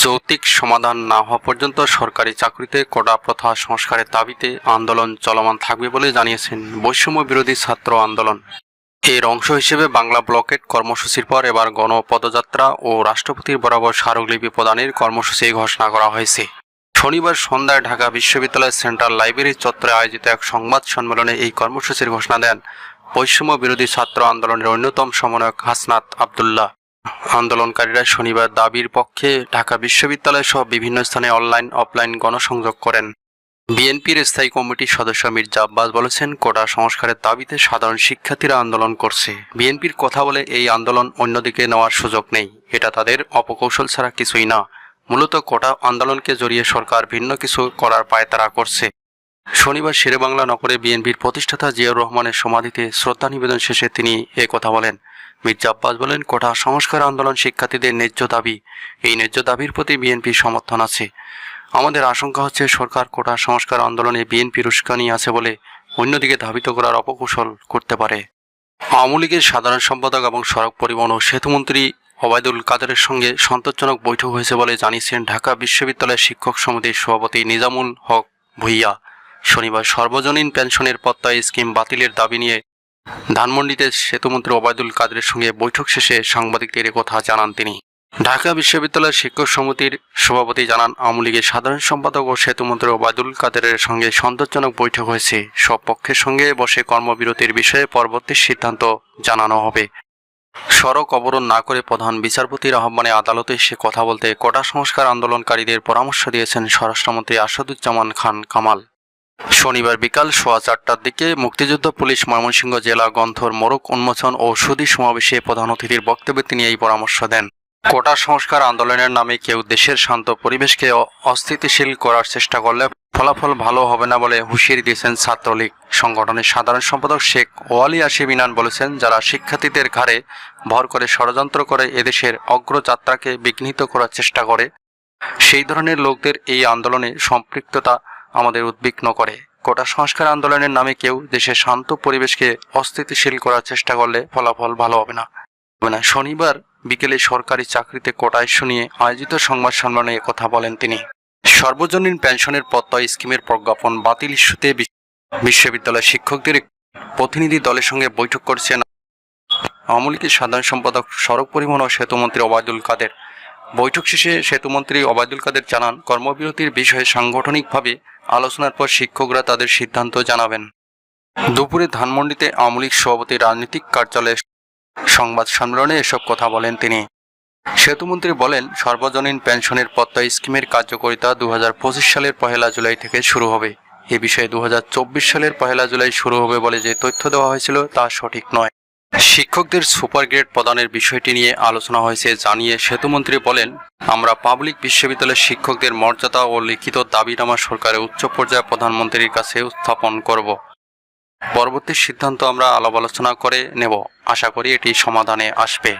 যৌক্তিক সমাধান না হওয়া পর্যন্ত সরকারি চাকরিতে কোটা প্রথা সংস্কারের দাবিতে আন্দোলন চলমান থাকবে বলে জানিয়েছেন বৈষম্য বিরোধী ছাত্র আন্দোলন। এর অংশ হিসেবে বাংলা ব্লকেট কর্মসূচির পর এবার গণপদযাত্রা ও রাষ্ট্রপতির বরাবর স্মারকলিপি প্রদানের কর্মসূচি ঘোষণা করা হয়েছে। শনিবার সন্ধ্যায় ঢাকা বিশ্ববিদ্যালয় সেন্ট্রাল লাইব্রেরি চত্বরে আয়োজিত এক সংবাদ সম্মেলনে এই কর্মসূচির ঘোষণা দেন বৈষম্য বিরোধী ছাত্র আন্দোলনের অন্যতম সমন্বয়ক হাসনাত আবদুল্লাহ। আন্দোলনকারীরা শনিবার দাবির পক্ষে ঢাকা বিশ্ববিদ্যালয় সহ বিভিন্ন স্থানে অনলাইন, অফলাইন গণসংযোগ করেন। বিএনপির স্থায়ী কমিটির সদস্য মির্জা আব্বাস বলেছেন, কোটা সংস্কারের দাবিতে সাধারণ শিক্ষার্থীরা আন্দোলন করছে। বিএনপির কথা বলে এই আন্দোলন অন্যদিকে নেওয়ার সুযোগ নেই। এটা তাদের অপকৌশল ছাড়া কিছুই না। মূলত কোটা আন্দোলনকে জড়িয়ে সরকার ভিন্ন কিছু করার পায়তারা করছে। শনিবার শেরেবাংলা নগরে বিএনপির প্রতিষ্ঠাতা জিয়াউর রহমানের সমাধিতে শ্রদ্ধা নিবেদন শেষে তিনি এ কথা বলেন। মির্জা আব্বাস বলেন, কোটা সংস্কার আন্দোলন শিক্ষার্থীদের ন্যায্য দাবি। এই ন্যায্য দাবির প্রতি বিএনপির সমর্থন আছে। আমাদের আশঙ্কা হচ্ছে সরকার কোটা সংস্কার আন্দোলনে বিএনপির উস্কানি আছে বলে অন্যদিকে ধাবিত করার অপকৌশল করতে পারে। আওয়ামী লীগের সাধারণ সম্পাদক এবং সড়ক পরিবহন ও সেতুমন্ত্রী ওবায়দুল কাদেরের সঙ্গে সন্তোষজনক বৈঠক হয়েছে বলে জানিয়েছেন ঢাকা বিশ্ববিদ্যালয়ের শিক্ষক সমিতির সভাপতি নিজামুল হক ভুইয়া। শনিবার সর্বজনীন পেনশনের প্রত্যয় স্কিম বাতিলের দাবি নিয়ে ধানমন্ডিতে সেতুমন্ত্রী ওবায়দুল কাদেরের সঙ্গে বৈঠক শেষে সাংবাদিকদের কথা জানান তিনি। ঢাকা বিশ্ববিদ্যালয়ের শিক্ষক সমিতির সভাপতি জানান, আওয়ামী লীগের সাধারণ সম্পাদক ও সেতুমন্ত্রী ওবায়দুল কাদেরের সঙ্গে সন্তোষজনক বৈঠক হয়েছে। সব পক্ষের সঙ্গে বসে কর্মবিরতির বিষয়ে পরবর্তী সিদ্ধান্ত জানানো হবে। সড়ক অবরোধ না করে প্রধান বিচারপতির আহ্বানে আদালতে এসে কথা বলতে কোটা সংস্কার আন্দোলনকারীদের পরামর্শ দিয়েছেন স্বরাষ্ট্রমন্ত্রী আসাদুজ্জামান খান কামাল। শনিবার বিকাল সোয়া চারটার দিকে মুক্তিযুদ্ধ, পুলিশ, ময়মনসিংহ জেলা গন্থর মোড়ক উন্মোচন ও সুদী সমাবেশে প্রধান অতিথির বক্তব্যে তিনি এই পরামর্শ দেন। কোটা সংস্কার আন্দোলনের নামে কেউ দেশের শান্ত পরিবেশকে অস্থিতিশীল করার চেষ্টা করলে ফলাফল ভালো হবে না বলে হুঁশিয়ারি দিয়েছেন ছাত্রলীগ সংগঠনের সাধারণ সম্পাদক শেখ ওয়ালি আশিম ইনান বলেছেন, যারা শিক্ষার্থীদের ঘাড়ে ভর করে ষড়যন্ত্র করে এদেশের অগ্রযাত্রাকে বিঘ্নিত করার চেষ্টা করে, সেই ধরনের লোকদের এই আন্দোলনে সম্পৃক্ততা আমাদের উদ্বিগ্ন করে। গোটা সংস্কার আন্দোলনের নামে কেউ দেশের শান্ত পরিবেশকে অস্থিতিশীল করার চেষ্টা করলে ফলাফল ভালো হবে না। না। শনিবার বিকেলে সরকারি চাকরিতে কোটা ইস্যু নিয়ে আয়োজিত সংবাদ সম্মেলনে কথা বলেন তিনি। সর্বজনীন পেনশনের প্রত্যয় স্কিমের প্রজ্ঞাপন বাতিল ইস্যুতে বি- বিশ্ববিদ্যালয় শিক্ষকদের প্রতিনিধি দলের সঙ্গে বৈঠক করছেন আওয়ামী লীগের সাধারণ সম্পাদক সড়ক পরিবহন ও সেতুমন্ত্রী ওবায়দুল কাদের। বৈঠক শেষে সেতুমন্ত্রী ওবায়দুল কাদের জানান, কর্মবিরতির বিষয়ে সাংগঠনিকভাবে আলোচনার পর শিক্ষকরা তাদের সিদ্ধান্ত জানাবেন। দুপুরে ধানমন্ডিতে আওয়ামী লীগ সভাপতি রাজনৈতিক কার্যালয়ে সংবাদ সম্মেলনে এসব কথা বলেন তিনি। সেতুমন্ত্রী বলেন, সর্বজনীন পেনশনের প্রত্যয় স্কিমের কার্যকারিতা দু হাজার পঁচিশ সালের পহেলা জুলাই থেকে শুরু হবে। এ বিষয়ে দু হাজার চব্বিশ সালের পহেলা জুলাই শুরু হবে বলে যে তথ্য দেওয়া হয়েছিল তা সঠিক নয়। শিক্ষকদের সুপার গ্রেড প্রদানের বিষয়টি নিয়ে আলোচনা হয়েছে, জানিয়ে সেতুমন্ত্রী বলেন, আমরা পাবলিক বিশ্ববিদ্যালয়ের শিক্ষকদের মর্যাদা ও লিখিত দাবিনামা সরকারের উচ্চ পর্যায়ে প্রধানমন্ত্রীর কাছে উত্থাপন করব। পরবর্তী সিদ্ধান্ত আমরা আলাপ আলোচনা করে নেব। আশা করি এটি সমাধানে আসবে।